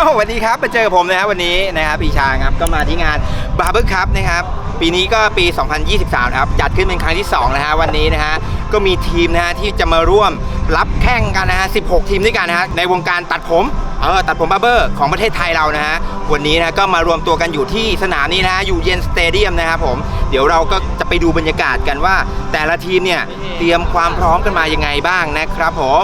าวสวัสดีครับมาเจอกับผมนะครับวันนี้นะครับปีชาครับก็มาที่งาน Barber Cup นะครับปีนี้ก็ปี 2023 นะครับ จัดขึ้นเป็นครั้งที่ 2 นะฮะวันนี้นะฮะก็มีทีมนะฮะที่จะมาร่วมรับแข่งกันนะฮะ 16 ทีมด้วยกันนะฮะในวงการตัดผมเออตัดผมบาร์เบอร์ของประเทศไทยเรานะฮะวันนี้นะก็มารวมตัวกันอยู่ที่สนามนี้นะฮะอยู่เย็นสเตเดียมนะครับผมเดี๋ยวเราก็จะไปดูบรรยากาศกันว่า แต่ละทีมเนี่ยเตรียมความพร้อมกันมายังไงบ้างนะครับผม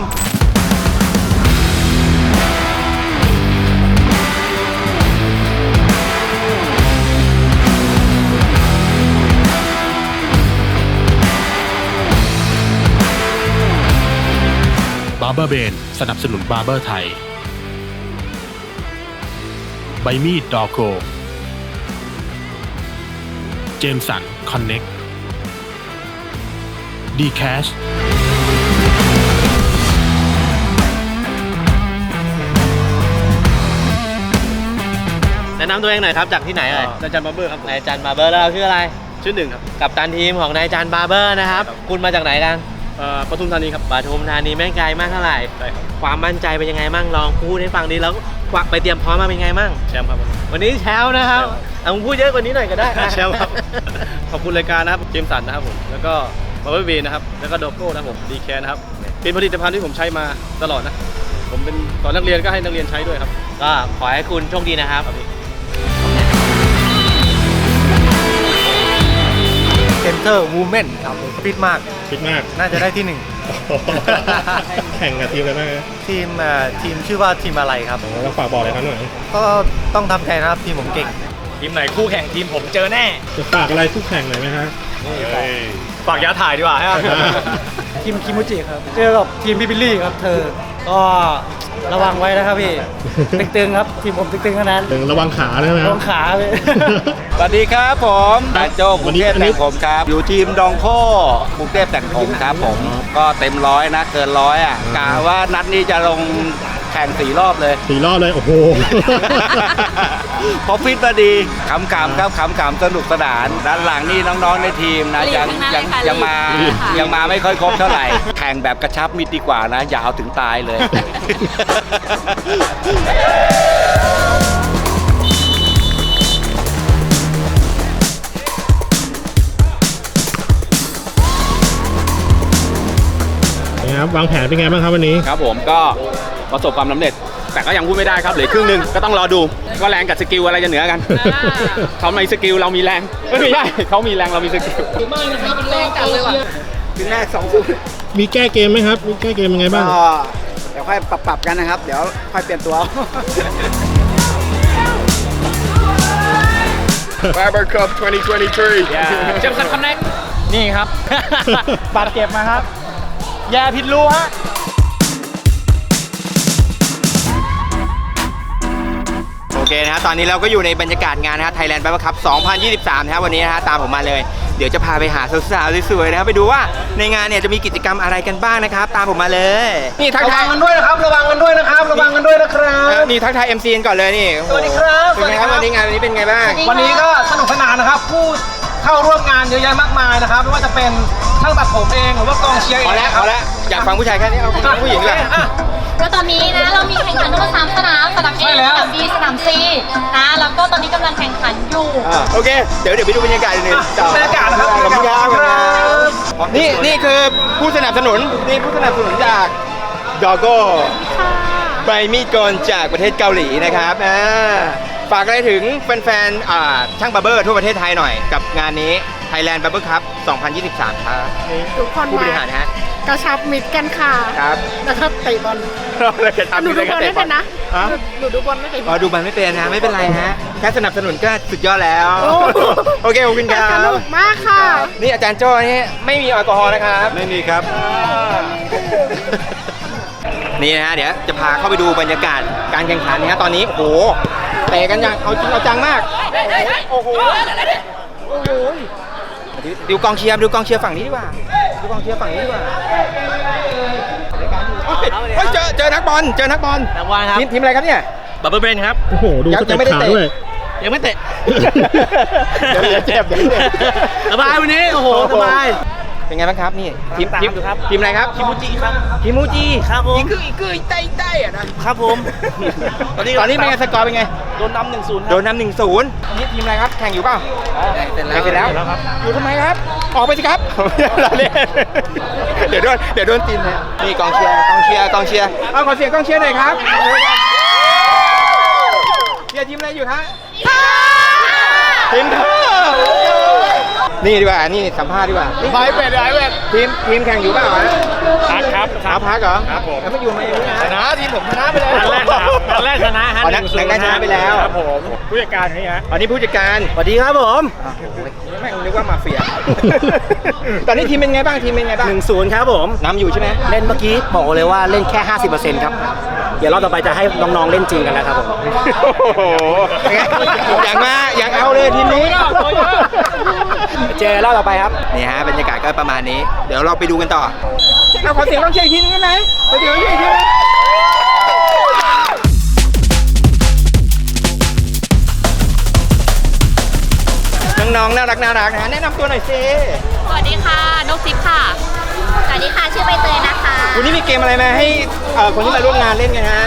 าร์เบอร์เบนสนับสนุนบาร์เบอร์ไทย ใบมีดดอโกเจมสันคอนเน็กดีแคชแนะนำตัวเองหน่อยครับจากที่ไหนเอ่ยนายจันบาร์เบอร์ครับผมนายจันบาร์เบอร์แล้วเราชื่ออะไร ชื่อหนึ่งครับ กับตันทีมของนายจันบาร์เบอร์นะครับครับคุณมาจากไหนกัน เอ่อปทุมธานีครับปทุมธานีไม่ไกลมากเท่าไหร่ ใช่ครับความมั่นใจเป็นยังไงมั่งลองพูดให้ฟังดีแล้วควักไปเตรียมพร้อมมาเป็นไงมั่งแชมป์ครับผมวันนี้แชมป์นะครับแชมป์ เอามึงพูดเยอะกว่านี้หน่อยก็ได้แชมป์ครับ ขอบคุณรายการนะครับเจมสันนะครับผมแล้วก็บาร์เบอร์เบนนะครับแล้วก็โดโก้นะครับผมดีแคนะครับเป็นผลิตภัณฑ์ที่ผมใช้มาตลอดนะ ผมเป็นตอนนักเรียนก็ให้นักเรียนใช้ด้วยครับ ก็ขอให้คุณโชคดีนะครับเซนเตอร์วูแมนครับฟิตมากคิดมาก น่าจะได้ที่หนึ่ง แข่งกับทีมอะไรบ้างนะทีมเอ่อทีมชื่อว่าทีมอะไรครับ เราฝากบอกอะไรครับหน่อยก็ต้องทำใจนะครับทีมผมเก่ง ทีมไหนคู่แข่งทีมผมเจอแน่จะฝากอะไรคู่แข่งหน่อยไหมฮะ ฝากยาถ่ายดีกว่าฮะ ทีมคิมูจิครับ เจอกับทีมพี่บิลลี่ครับเธอ ก็ระวังไว้นะครับพี่ ตึงๆครับทีมผมตึงๆเท่านั้นถึงระวังขาด้วยไหมคระรับวังขาพี่ สวัสดีครับผมนายโจกวัรุนงนี้เทพอันนี้ แต่งผมครับ อยู่ทีมดองโคกรุงเทพแต่งผมครับผม ก็เต็มร้อยนะ เกินร้อยอะกะว่านัดนี้จะลง แข่งสี่รอบเลย สี่รอบเลย โอ้โห เพราะฟิตมาดีขำๆครับขำๆสนุกสนาน ด้านหลังนี่น้องๆในทีมนะลีดยังทั้งนั้นยังเลยค่ะยังมาลีดค่ะ ยังมาไม่ค่อยครบเท่าไหร่ แข่งแบบกระชับมิดดีกว่านะยาวถึงตายเลย ครับวางแผนเป็นไงบ้างครับวันนี้ ครับผมก็ประสบความสำเร็จ แต่ก็ยังพูดไม่ได้ครับเหลือครึ่งหนึ่งก็ต้องรอดูว่าแรงกับสกิลอะไรจะเหนือกันเขามีสกิลเรามีแรงเอ้ยไม่ใช่เขามีแรงเรามีสกิลถึงแรกสองศูนย์มีแก้เกมไหมครับ มีแก้เกมยังไงบ้างก็เดี๋ยวค่อยปรับปรับๆกันนะครับ เดี๋ยวค่อยเปลี่ยนตัว Barber Cup 2023 เจมสันคอนเน็กนี่ครับบาดเจ็บมาครับ แย่ผิดรูฮะโอเคนะฮะตอนนี้เราก็อยู่ในบรรยากาศงานนะฮะ Thailand Barber Cup 2023 นะฮะวันนี้นะฮะตามผมมาเลย เดี๋ยวจะพาไปหาสาวๆสวยๆนะครับไปดูว่าในงานเนี่ยจะมีกิจกรรมอะไรกันบ้างนะครับ ตามผมมาเลย นี่ทักระทาวัยงกันด้วยนะครับ ระวังกันด้วยนะครับ ระวังกันด้วยนะครับนี่ทักทาย MC กันก่อนเลยนี่โอ้โหสวัสดีครับเป็นไงครับสวัวันสดีนี้ครับงานวันนี้เป็นไงบ้าง วันนี้ก็สนุกสนานนะครับ ผู้เข้าร่วมงานเยอะแยะมากมายนะครับไม่ว่าจะเป็น ช่างตัดผมเองหรือว่ากองเชียร์เอพองแล้วนะพครัอบแล้วอยากฟังผู้ชายแค่นี้เอาผู้หญิงดีกว่าอะแล้วตอนนี้นะเรามีแข่งขันทั้งหมดสามสนามสนาม A ใช่แล้ว สนาม B สนาม C นะแล้วก็ตอนนี้กำลังแข่งขันอยู่อ่าโอเค เดี๋ยวเดี๋ยวไปดูบรรยากาศหนึ่งอะบรรยากาศนะครับขอบคุณครับบรรยากาศครับนี่นี่คือผู้สนับสนุนนี่ผู้สนับสนุนจากดอโก้ใบมีดโกนจากประเทศเกาหลีนะครับอ่าฝากอะไรถึงแฟนๆอ่าช่างบาร์เบอร์ทั่วประเทศไทยหน่อยกับงานนี้ Thailand Barber Cup 2023 ครับทุกคนผู้บมาริหารฮะ กระชับมิตรกันค่ะ ครับ แล้วก็เตะบอลเราจะทำหนูยังดูไงบกัอนลไม่เป็นนะฮะหนูดูบอลไม่เป็น อ๋อดูมันไม่เป็นนะไม่เป็นไรฮะ แค่สนับสนุนก็สุดยอดแล้ว โอ้ โอเคขอบคุณคแต่รัสบนุกมากค่ะ นี่อาจารย์โจ้นี่ไม่มีแอลกอฮอล์นะครับ ไม่มีครับ นี่นะฮะเดี๋ยวจะพาเข้าไปดูบรรยากาศการแข่งขันนะฮะตอนนี้โอ้โหเตะกันอย่างเอาจริงเอาจังมากโอ้โหโอ้โห ดูกองเชียร์ดูกองเชียร์ฝั่งนี้ดีกว่าดูกองเชียร์ฝั่งนี้ดีกว่าเฮ้ยเฮ้ยเจอเจอนักบอลเจอนักบอลนักบอลครับทีมทีมอะไรครับเนี่ยบับเบิลเบนครับ โอ้โห ดูยังสยัเต็งปไม่ได้ขาเตะด้วย ยังไม่เตะ เดี๋ยวเดี๋ยวเจ็บเดี๋ยวเจ็บ สบายวันนี้ โอ้โห สบาย เป็นไงบ้างครับนี่ทีมตามทีมอยู่ครับทีมอะไรครับคิมูจิครับทีมมูจิครับผมอีกคืออีกคืออีกใต้ใต้อะนะครับผมตอนนี้ตอนนี้เป็นไงสกอร์เป็นไงโดนนำหนึ่งศูนย์โดนนำหนึ่งศูนย์นี่ทีมอะไรครับแข่งอยู่เปล่าแข่งเสร็จแล้วเสร็จแล้วครับอยู่ทำไมครับ ออกไปสิครับเราเล่นเดี๋ยวโดนเดี๋ยวโดนตีนนะนี่กองเชียร์กองเชียร์กองเชียร์เอาขอเสียงกองเชียร์หน่อยครับเชียร์ทีมอะไรอยู่ฮะทีมเธอ นี่ดีกว่า นี่สัมภาษณ์ดีกว่าไบเป็ดไบเป็ดทีมทีมแข่งอยู่เปล่าฮะพักครับเอาพักเหรอครับผมแล้วไม่อยู่มาเองนะชนะทีมผมชนะไปแล้วนัดแรกครับนัดแรกชนะฮะอ๋อนัด1-0นัดแรกชนะไปแล้วครับผมผู้จัดการนี่ฮะอันนี้ผู้จัดการสวัสดีครับผมแม่งนึกว่ามาเฟียตอนนี้ทีมเป็นไงบ้างทีมเป็นไงบ้างหนึ่งศูนย์ครับผมน้ำอยู่ใช่ไหมเล่นเมื่อกี้บอกเลยว่าเล่นแค่ 50%ครับเดี๋ยวรอบต่อไปจะให้น้องๆเล่นจริงกันแล้วครับผมโอ้โหอยากมาอยากเอาเลยทีมนี้เจอรอบต่อไปครับนี่ฮะบรรยากาศก็ประมาณนี้ เดี๋ยวเราไปดูกันต่อเราขอเสียงต้องเชียร์อีกทีนึงได้ไหมขอเสียงต้องเชียร์อีกทีนึงน้องๆน่ารักน่ารักนะฮะแนะนำตัวหน่อยสิสวัสดีค่ะนกซิปค่ะ สวัสดีค่ะชื่อใบเตยนะคะ วันนี้มีเกมอะไรมาให้เอ่อคนที่มาร่วมงานเล่นกันฮะ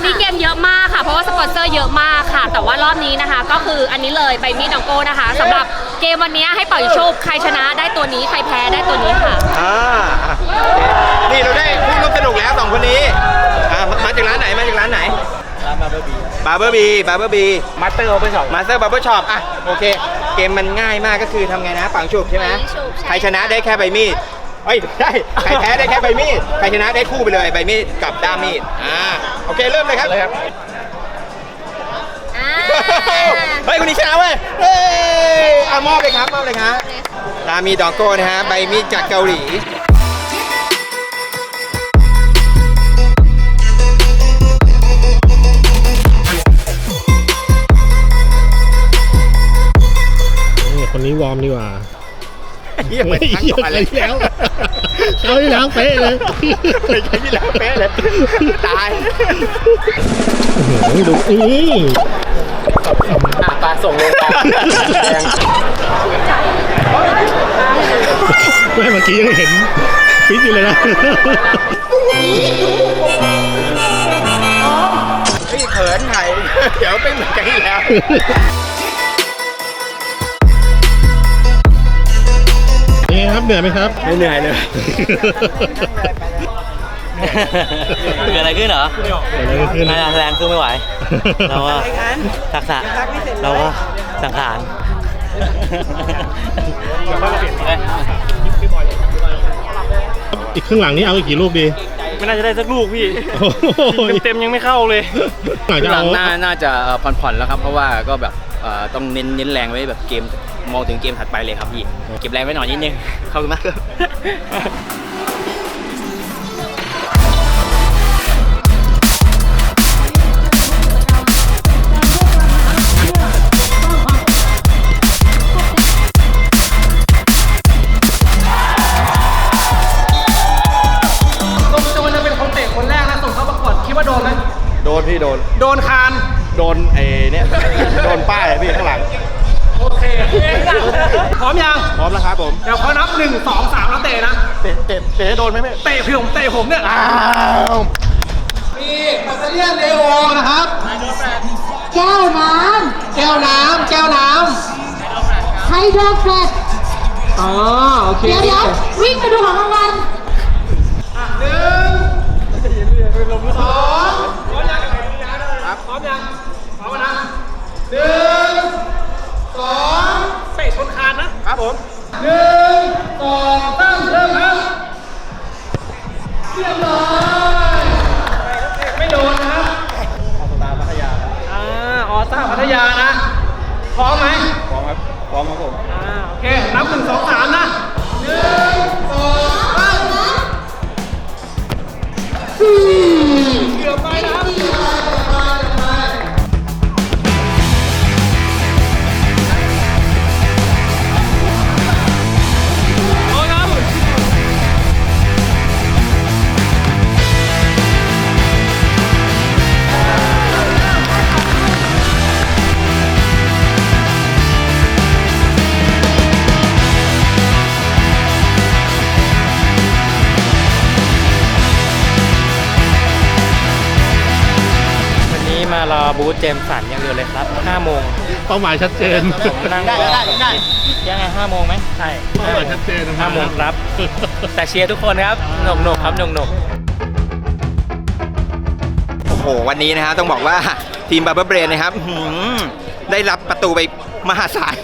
วันนี้เกมเยอะมากค่ะ เพราะว่าสปอนเซอร์เยอะมากค่ะ แต่ว่ารอบนี้นะคะ ก็คืออันนี้เลยใบมีดดองโก้นะคะสำหรับเกมวันนี้ให้เป่ายิงชุบใครชนะได้ตัวนี้ใครแพ้ได้ตัวนี้ค่ะอ่าอะโอเคนี่เราได้ผู้ร่วมสนุกแล้วสองคนนี้อ่ามามาจากร้านไหนมาจากร้านไหนร้านบาร์เบอร์บีบาร์เบอร์บีบาร์เบอร์บีมาสเตอร์โอเปนสองมาสเตอร์บาร์เบอร์ช็อปอะโอเค เกมมันง่ายมากก็คือทำไงนะปังฉุบใช่ไหมปังฉุบใช่ใครชนะได้แค่ใบมีด เอ้ยไม่ใช่ใครแพ้ได้แค่ใบมีดใครชนะได้คู่ไปเลยใบมีดกับด้ามมีดอ่าโอเคเริ่มเลยครับอ่าเฮ้ยคนนี้ชนะเว้ยเฮ้ยเอามอบเลยครับมอบเลยครับรามีดองโก้นะฮะใบมีดจากเกาหลี เฮียเหมือนครั้งก่อนเลยเฮ้ยเขาที่แล้วเป๊ะเลยเหมือนครั้งที่แล้วเป๊ะเลยตายโอ้โหดูนี่ปลาส่งลงไม่เมื่อกี้ยังเห็นฟิตอยู่เลยนะเฮ้ยเขินไถ่เดี๋ยวเป็นเหมือนกันที่แล้ว ครับเหนื่อยไหมครับ ไม่เหนื่อยเลยเกิดอะไรขึ้นเหรอเกิดอะไรขึ้นนายแรงสู้ไม่ไหว เราก็ทักษะเราก็สังขารอีกครึ่งหลังนี้เอาอีกกี่ลูกดี ไม่น่าจะได้สักลูกพี่โอ้โหเต็มๆยังไม่เข้าเลยหลังจะหลัเอางน่าน่าจะเอ่อผ่อนๆแล้วครับ เพราะว่าก็แบบเอ่อต้องเน้นเน้นแรงไว้แบบเกม มองถึงเกมถัดไปเลยครับพี่ เก็บแรงไว้หน่อยนิดนึงขอบคุณมากครับ ตะเตะโดนไหมพี่เตะพี่ผมเตะผมเนี่ยอ้าวมีปัตเตอร์เลียนเลโอนะครับแก้วน้แก้วน้ำแก้วน้ำไฮโดรแฟลตำอ๋อโอเคเดี๋ยวเดี๋ยววิ่งไปดูของรางวัลหนึ่งสองพร้อมยังครับพร้อมยังพร้อมนะหนึ่งสองเตะชนคานนะครับผมหนึ่งสอง พัทยานะ พร้อมไหมพร้อมครับพร้อมครับผม อ่าโอเค นับหนึ่งสองสามนะหนึ่งสองสาม อบูธเจมสันอย่างเดียวเลยครับ5โมงเป้าหมายชัดเจนผมนั่งได้ได้ได้ ยังไง5โมงไหมใช่เป้าหมายชัดเจนนะ5โมงครับ แต่เชียร์ทุกคนครับหนุกหนุกๆครับหนุกหนุกๆ โอ้โห วันนี้นะฮะต้องบอกว่าทีมบาร์เบอร์เบรนนะครับอื้อหือได้รับประตูไปมหาศาล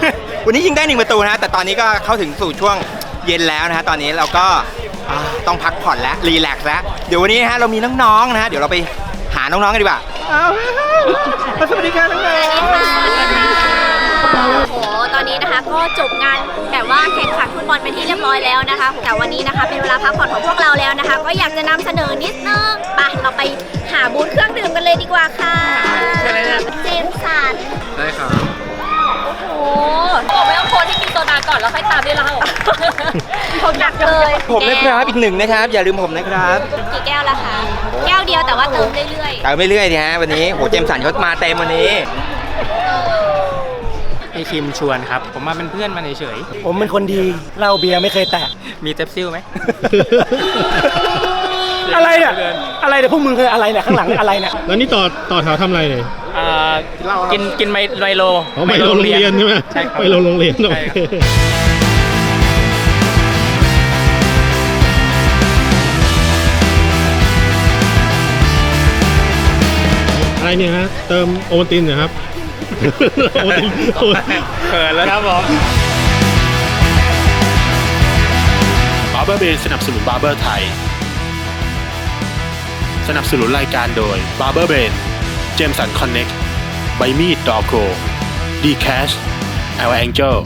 วันนี้ยิงได้หนึ่งประตูนะฮะแต่ตอนนี้ก็เข้าถึงสู่ช่วงเย็นแล้วนะฮะตอนนี้เราก็อ่าต้องพักผ่อนแล้วรีแลกซ์แล้ว เดี๋ยววันนี้นะฮะเรามีน้องๆนะฮะเดี๋ยวเราไปหาน้องๆกันดีกว่า อ้าวสวัสดีค่ะน้องโอ้โห ตอนนี้นะคะก็จบงานแบบว่าแข่งขันฟุตบอลเป็นที่เรียบร้อยแล้วนะคะ แต่วันนี้นะคะเป็นเวลาพักผ่อนของพวกเราแล้วนะคะ ก็อยากจะนำเสนอนิดนึงไปเราไปหาบูธเครื่องดื่มกันเลยดีกว่าค่ะเจมสัน ได้ครับ โอ้โหบอกไม่ต้องโคนที่กินโซดาก่อนแล้วค่อยตามด้วยเราผมหนักเลยๆผมนะครับอีกหนึ่งนะครับ อย่าลืมผมนะครับกี่แก้วละคะแก้วเดียวแต่ว่าเติมเรื่อยแต่ไม่เรื่อยๆนะฮะวันนี้โหเจมสันเขามาเต็มวันนี้พี่คิมชวนครับ ผมมาเป็นเพื่อนมาเฉยผมเป็นคนดีเหล้าเบียร์ไม่เคยแตะๆมีเต็ปซิลไหม อะไรเนี่ยอะไรเนี่ยพวกมึงคืออะไรเนี่ยข้างหลังอะไรเนี่ยแล้วนี่ต่อต่อแถวทำอะไรเนี่ยอ่ากินกินไมไมโลอ๋อไปโรงเรียนใช่ไหมใช่ครับไปโรงเรียนโอใช่เคครับอะไรเนี่ยฮะเติมโอวัลตินเหรอครับโอวัลตินโอวัลตินเขินแล้วครับผมบาร์เบอร์เบนสนับสนุนบาร์เบอร์ไทย สนับสนุนรายการโดยบาร์เบอร์เบนเจมสันคอนเน็กใบมีดดอโกดีแคชแอลแองเจล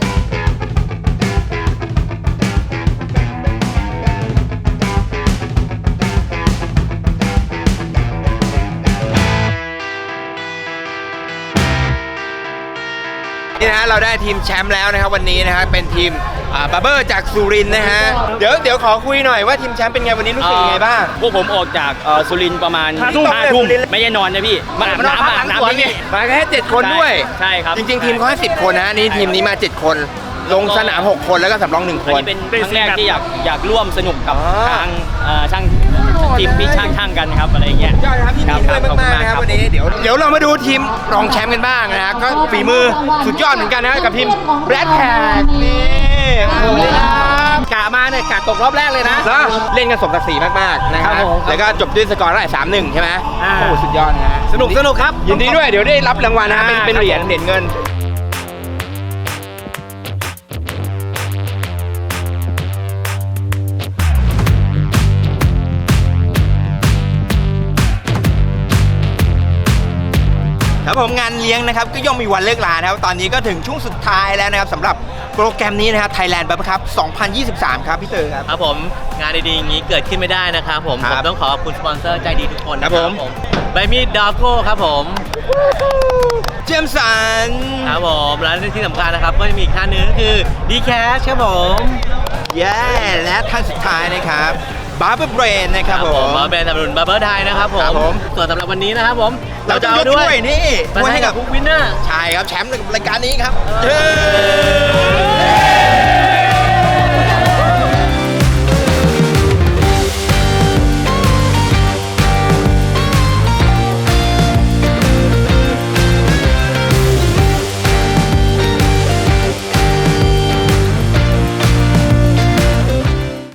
นี่นะฮะเราได้ทีมแชมป์แล้วนะครับวันนี้นะฮะเป็นทีม บาร์เบอร์จากสุรินทร์นะฮะ เดี๋ยวเดี๋ยวขอคุยหน่อยว่าทีมแชมป์เป็นไงวันนี้รู้สึกยังไงบ้าง พวกผมออกจากเอ่อสุรินทร์ประมาณห้าทุ่มห้าทุ่มสุรินทร์ไม่ใช่นอนนะพี่ มาอาบน้ำอาบน้ำที่นี่มาแค่เจ็ดคนด้วย ใช่ครับ จริง ๆ ทีมเขาให้สิบคนนะนี่ทีมนี้มา7คน ลงสนาม 6 คนแล้วก็สำรอง1คอันน นี้เป็นครั้งแรกที่อยากอยากร่วมสนุกกับอ๋อ ทางเอ่อช่างทีมพี่ช่างช่างกันครับอะไรอย่างเงี้ยยอดครับยินดีด้วยขอบคุณมากๆนะครับวันนี้เดี๋ยวเดี๋ยวเรามาดูทีมรองแชมป์กันบ้างนะฮะก็ฝีมือสุดยอดเหมือนกันนะกับทีมแบล็คแท็กนี่ ตกรอบแรกเลยนะแล้วเล่นกันสมศักดิ์ศรีมากๆนะคครัรับบผมแล้วก็จบด้วยสกอร์เท่าไหร่สามหนึ่งใช่ไหมอ่าโอ้โหสุดยอดนะฮะสนุกสนุกครับ ยินดีด้วยเดี๋ยวได้รับรางวัลนะฮะเป็นอ่าเป็นเหรียญครับผมเหรียญเงิน ครับผมงานเลี้ยงนะครับก็ย่อมมีวันเลิกลานะครับตอนนี้ก็ถึงช่วงสุดท้ายแล้วนะครับสำหรับโปรแกรมนี้นะครับ Thailand b u b b l e Cup 2023 ครับพี่เตอร์ครับ ครับผมงานดีๆอย่างนี้เกิดขึ้นไม่ได้นะครับผมคผรัมบต้องขอขอบคุณสปอนเซอร์ใจดีทุกคนนะคครัรับบผม ใบมีดดอกโก้ครับผมเจมสันครับผมและที่สำคัญนะครับก็จะมีอีกท่านหนึงก็คือดีแคชครับผม เย้และท่านสุดท้ายนะครับ Barber Brain นะครับผม มาเป็นสนับสนุนบับเบิลไทยนะครับผครัมบผมส่วนสำหรับวันนี้นะครับผมเราจะเอายกด้ถ้ววยยนี่มาถ้วยให้ให้กักับบพวกวินเนอร์ใช่ครับแชมป์รายการนี้ครับเย้